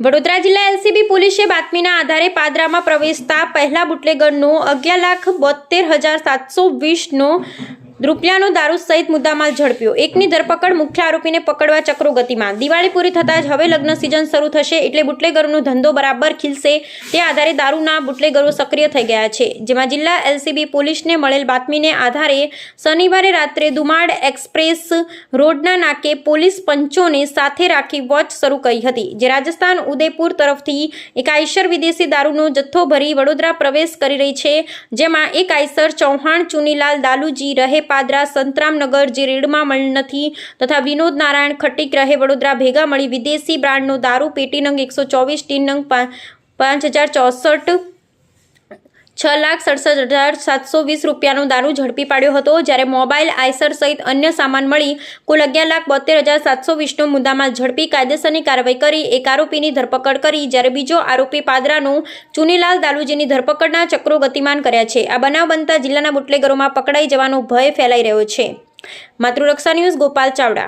વડોદરા જિલ્લા એલસીબી પોલીસે બાતમીના આધારે પાદરામાં પ્રવેશતા પહેલા બુટલેગરનો અગિયાર લાખ બોતેર હજાર સાતસો વીસનો રૂપિયાનો દારૂ સહિત મુદ્દામાલ ઝડપ્યો. એકની ધરપકડ મુખ્ય આરોપીને પકડવા ચક્રો ગતિમાં દિવાળી પૂરી થતાં જ હવે લગ્ન સિઝન શરૂ થશે એટલે બુટલેગરોનો ધંધો બરાબર ખીલશે તે આધારે દારૂના બુટલેગરો સક્રિય થઈ ગયા છે. જેમાં જિલ્લા એલસીબી પોલીસને મળેલ બાતમીને આધારે શનિવારે રાત્રે દુમાડ એક્સપ્રેસ રોડના નાકે પોલીસ પંચોને સાથે રાખી વોચ શરૂ કરી હતી, જે રાજસ્થાન ઉદયપુર તરફથી એક આઈશર વિદેશી દારૂનો જથ્થો ભરી વડોદરા પ્રવેશ કરી રહી છે. જેમાં એક આઈસર ચૌહાણ ચુનીલાલ દાલુજી રહે પાદરા સંતરામનગર જે રેડમાં મળ નથી તથા વિનોદ નારાયણ ખટીક રહે વડોદરા ભેગા મળી વિદેશી બ્રાન્ડનો દારૂ પેટી નંગ એકસો ચોવીસ ટીન નંગ પાંચ હજાર ચોસઠ છ લાખ સડસઠ હજાર સાતસો વીસ રૂપિયાનો દારૂ ઝડપી પાડ્યો હતો, જ્યારે મોબાઈલ, આઈસર સહિત અન્ય સામાન મળી કુલ અગિયાર લાખ બોતેર હજાર સાતસો વીસનો મુદ્દામાં ઝડપી, કાયદેસરની કાર્યવાહી કરી, એક આરોપીની ધરપકડ કરી, જ્યારે બીજો આરોપી પાદરાનું ચુનીલાલ દાલુજીની ધરપકડના ચક્રો ગતિમાન કર્યા છે. આ બનાવ બનતા જિલ્લાના બુટલેગરોમાં પકડાઈ જવાનો ભય ફેલાઈ રહ્યો છે. માતૃરક્ષા ન્યૂઝ ગોપાલ ચાવડા.